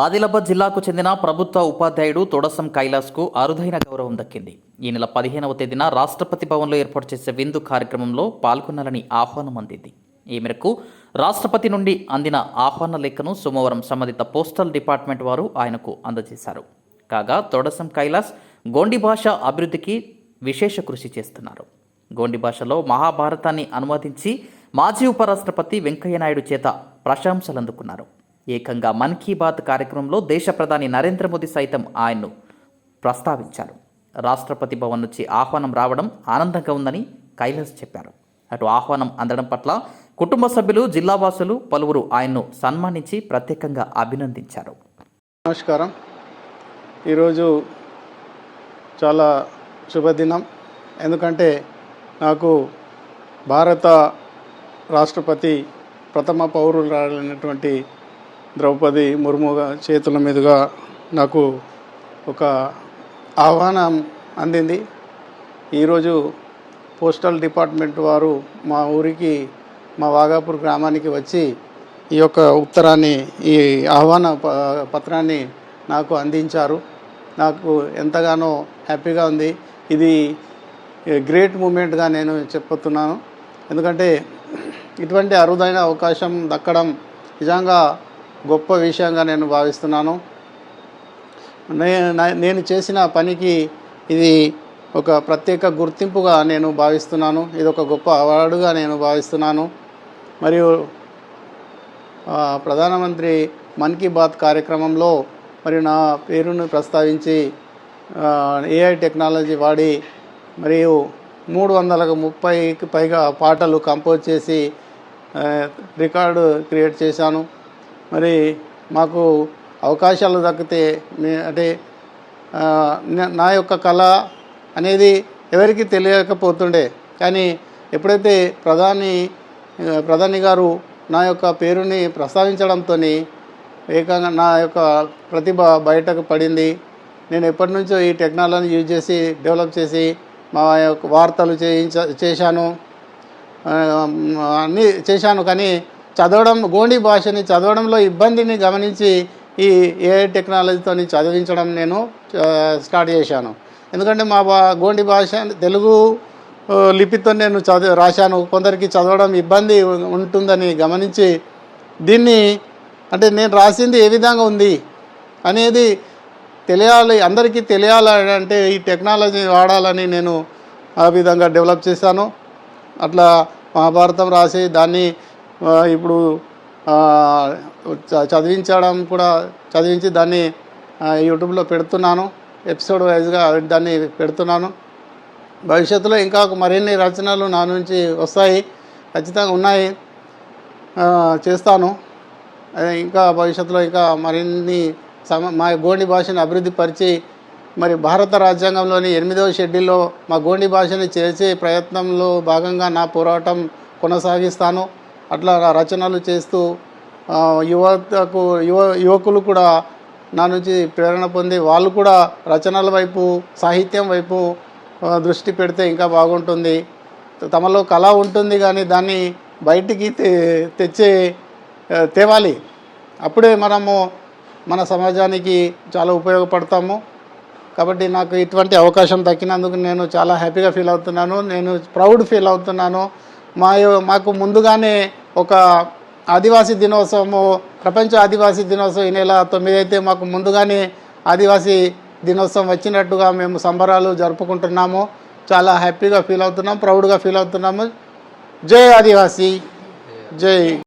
ఆదిలాబాద్ జిల్లాకు చెందిన ప్రభుత్వ ఉపాధ్యాయుడు తొడసం కైలాస్కు అరుదైన గౌరవం దక్కింది. ఈ నెల పదిహేనవ తేదీన రాష్ట్రపతి భవన్లో ఏర్పాటు చేసే విందు కార్యక్రమంలో పాల్గొనాలని ఆహ్వానం అందింది. ఈ మేరకు రాష్ట్రపతి నుండి అందిన ఆహ్వాన లేఖను సోమవారం సంబంధిత పోస్టల్ డిపార్ట్మెంట్ వారు ఆయనకు అందజేశారు. కాగా తొడసం కైలాస్ గోండి భాష అభివృద్ధికి విశేష కృషి చేస్తున్నారు. గోండి భాషలో మహాభారతాన్ని అనువదించి మాజీ ఉపరాష్ట్రపతి వెంకయ్యనాయుడు చేత ప్రశంసలు అందుకున్నారు ఏకంగా మన్ కీ బాత్ కార్యక్రమంలో దేశ ప్రధాని నరేంద్ర మోదీ సైతం ఆయన్ను ప్రస్తావించారు. రాష్ట్రపతి భవన్ నుంచి ఆహ్వానం రావడం ఆనందంగా ఉందని కైలాస్ చెప్పారు. అటు ఆహ్వానం అందడం పట్ల కుటుంబ సభ్యులు జిల్లావాసులు పలువురు ఆయన్ను సన్మానించి ప్రత్యేకంగా అభినందించారు. నమస్కారం. ఈరోజు చాలా శుభదినం. ఎందుకంటే నాకు భారత రాష్ట్రపతి ప్రథమ పౌరులైనటువంటి ద్రౌపది ముర్ము చేతుల మీదుగా నాకు ఒక ఆహ్వానం అందింది. ఈరోజు పోస్టల్ డిపార్ట్మెంట్ వారు మా ఊరికి మా వాగాపూర్ గ్రామానికి వచ్చి ఈ యొక్క ఉత్తరాన్ని ఈ ఆహ్వాన ప- పత్రాన్ని నాకు అందించారు. నాకు ఎంతగానో హ్యాపీగా ఉంది. ఇది గ్రేట్ మూమెంట్గా నేను చెప్పుతున్నాను ఎందుకంటే ఇటువంటి అరుదైన అవకాశం దక్కడం నిజంగా గొప్ప విషయంగా నేను భావిస్తున్నాను. నా- నేను చేసిన పనికి ఇది ఒక ప్రత్యేక గుర్తింపుగా నేను భావిస్తున్నాను. ఇది ఒక గొప్ప అవార్డుగా నేను భావిస్తున్నాను. మరియు ప్రధానమంత్రి మన్ కీ బాత్ కార్యక్రమంలో మరి నా పేరును ప్రస్తావించి ఏఐ టెక్నాలజీ వాడి మరియు మూడు వందలకు ముప్పైకి పైగా పాటలు కంపోజ్ చేసి రికార్డు క్రియేట్ చేశాను. మరి మాకు అవకాశాలు దక్కితే మే- అంటే నా- యొక్క కళ అనేది ఎవరికి తెలియకపోతుండే. కానీ ఎప్పుడైతే ప్రధాని ప్రధాని గారు నా యొక్క పేరుని ప్రస్తావించడంతో ఏకంగా నా యొక్క ప్రతిభ బయటకు పడింది. నేను ఎప్పటి నుంచో ఈ టెక్నాలజీ యూజ్ చేసి డెవలప్ చేసి మా యొక్క వార్తలు చేయించ చేశాను. అన్నీ చేశాను. కానీ చదవడం గోండి భాషని చదవడంలో ఇబ్బందిని గమనించి ఈ ఏఐ టెక్నాలజీతో చదివించడం నేను స్టార్ట్ చేశాను. ఎందుకంటే మా బా గోండి భాష తెలుగు లిపితో నేను చదివి రాశాను. కొందరికి చదవడం ఇబ్బంది ఉంటుందని గమనించి దీన్ని అంటే నేను రాసింది ఏ విధంగా ఉంది అనేది తెలియాలి అందరికీ తెలియాలి అంటే ఈ టెక్నాలజీ వాడాలని నేను ఆ విధంగా డెవలప్ చేశాను. అట్లా మహాభారతం రాసి దాన్ని ఇప్పుడు చ- చదివించడం కూడా చదివించి దాన్ని యూట్యూబ్లో పెడుతున్నాను. ఎపిసోడ్ వైజ్గా దాన్ని పెడుతున్నాను. భవిష్యత్తులో ఇంకా మరిన్ని రచనలు నా నుంచి వస్తాయి. ఖచ్చితంగా ఉన్నాయి. చేస్తాను. ఇంకా భవిష్యత్తులో ఇంకా మరిన్ని సమ మా గోండి భాషను అభివృద్ధి పరిచి మరి భారత రాజ్యాంగంలోని ఎనిమిదవ షెడ్యూల్లో మా గోండి భాషని చేర్చే ప్రయత్నంలో భాగంగా నా పోరాటం కొనసాగిస్తాను. అట్లా రచనలు చేస్తూ యువతకు యువ యువకులు కూడా నా నుంచి ప్రేరణ పొంది వాళ్ళు కూడా రచనల వైపు సాహిత్యం వైపు దృష్టి పెడితే ఇంకా బాగుంటుంది. తమలో కళ ఉంటుంది కానీ దాన్ని బయటికి తె- తెచ్చే తేవాలి. అప్పుడే మనము మన సమాజానికి చాలా ఉపయోగపడతాము. కాబట్టి నాకు ఇటువంటి అవకాశం దక్కినందుకు నేను చాలా హ్యాపీగా ఫీల్ అవుతున్నాను. నేను ప్రౌడ్ ఫీల్ అవుతున్నాను. మా మాకు ముందుగానే ఒక ఆదివాసీ దినోత్సవము ప్రపంచ ఆదివాసీ దినోత్సవం ఈ నెల తొమ్మిది అయితే మాకు ముందుగానే ఆదివాసీ దినోత్సవం వచ్చినట్టుగా మేము సంబరాలు జరుపుకుంటున్నాము. చాలా హ్యాపీగా ఫీల్ అవుతున్నాం ప్రౌడ్గా ఫీల్ అవుతున్నాము. జై ఆదివాసీ. జై